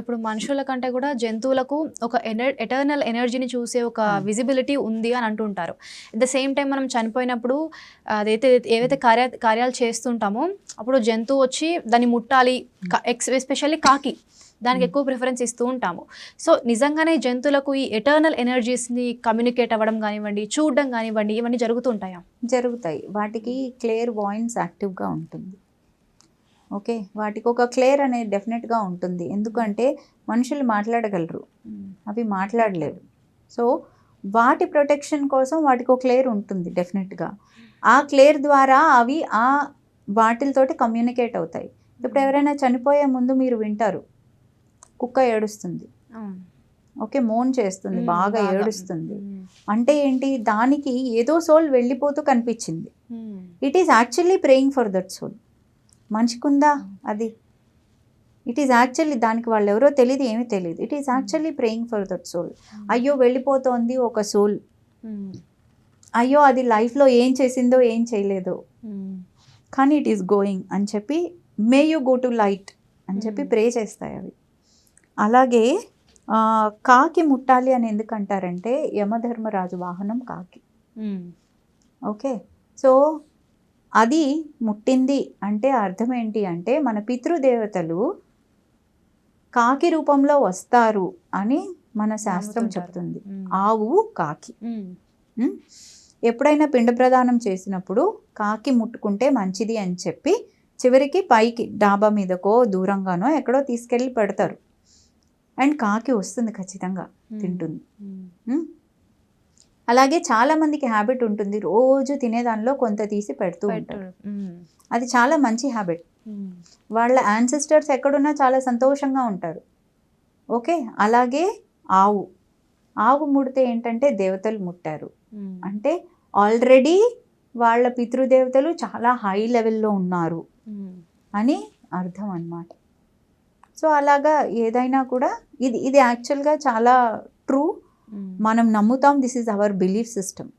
ఇప్పుడు మనుషుల కంటే కూడా జంతువులకు ఒక ఎనర్ ఎటర్నల్ ఎనర్జీని చూసే ఒక విజిబిలిటీ ఉంది అని అంటుంటారు. అట్ ద సేమ్ టైం మనం చనిపోయినప్పుడు అదైతే ఏవైతే కార్య కార్యాలు చేస్తుంటామో అప్పుడు జంతువు వచ్చి దాన్ని ముట్టాలి ఎక్స్ ఎస్పెషల్లీ కాకి దానికి ఎక్కువ ప్రిఫరెన్స్ ఇస్తూ ఉంటాము. సో నిజంగానే జంతువులకు ఈ ఎటర్నల్ ఎనర్జీస్ని కమ్యూనికేట్ అవ్వడం కానివ్వండి చూడడం కానివ్వండి ఇవన్నీ జరుగుతుంటాయా జరుగుతాయి. వాటికి క్లియర్ వాయిన్స్ యాక్టివ్గా ఉంటుంది. ఓకే? వాటికి ఒక క్లియర్ అనేది డెఫినెట్గా ఉంటుంది. ఎందుకంటే మనుషులు మాట్లాడగలరు. అవి మాట్లాడలేరు. సో వాటి ప్రొటెక్షన్ కోసం వాటికి ఒక క్లేర్ ఉంటుంది డెఫినెట్గా. ఆ క్లేర్ ద్వారా అవి ఆ వాటిలతోటి కమ్యూనికేట్ అవుతాయి. ఇప్పుడు ఎవరైనా చనిపోయే ముందు మీరు వింటారు. కుక్క ఏడుస్తుంది. ఓకే? మోన్ చేస్తుంది. బాగా ఏడుస్తుంది. అంటే ఏంటి? దానికి ఏదో సోల్ వెళ్ళిపోతూ కనిపించింది. It is actually praying for that soul మనిషికుందా? అది. ఇట్ ఈస్ యాక్చువల్లీ దానికి వాళ్ళు ఎవరో తెలియదు ఏమీ తెలియదు it is actually praying for that soul అయ్యో వెళ్ళిపోతోంది ఒక సోల్ అయ్యో అది లైఫ్లో ఏం చేసిందో ఏం చేయలేదో. కానీ ఇట్ ఈస్ గోయింగ్ అని చెప్పి may you go to light అని చెప్పి Hmm. ప్రే చేస్తాయి అవి. అలాగే కాకి ముట్టాలి అని ఎందుకు అంటారంటే యమధర్మరాజు వాహనం కాకి. ఓకే సో అది ముట్టింది అంటే అర్థం ఏంటి అంటే మన పితృదేవతలు కాకి రూపంలో వస్తారు అని మన శాస్త్రం. చెప్తుంది. ఆవు కాకి? ఎప్పుడైనా పిండ ప్రదానం చేసినప్పుడు కాకి ముట్టుకుంటే మంచిది అని చెప్పి చివరికి పైకి డాబా మీదకో దూరంగానో ఎక్కడో తీసుకెళ్ళి పెడతారు. అండ్ కాకి వస్తుంది ఖచ్చితంగా తింటుంది? అలాగే చాలా మందికి హ్యాబిట్ ఉంటుంది. రోజు తినేదానిలో కొంత తీసి పెడుతూ ఉంటారు. అది చాలా మంచి హ్యాబిట్. వాళ్ళ యాన్సిస్టర్స్ ఎక్కడున్నా చాలా సంతోషంగా ఉంటారు. ఓకే? అలాగే ఆవు. ఆవు ముడితే ఏంటంటే దేవతలు ముట్టారు. అంటే ఆల్రెడీ వాళ్ళ పితృదేవతలు చాలా హై లెవెల్లో ఉన్నారు అని అర్థం అన్నమాట. సో అలాగా ఏదైనా కూడా ఇది ఇది యాక్చువల్గా చాలా ట్రూ మనం నమ్ముతాం this is our belief system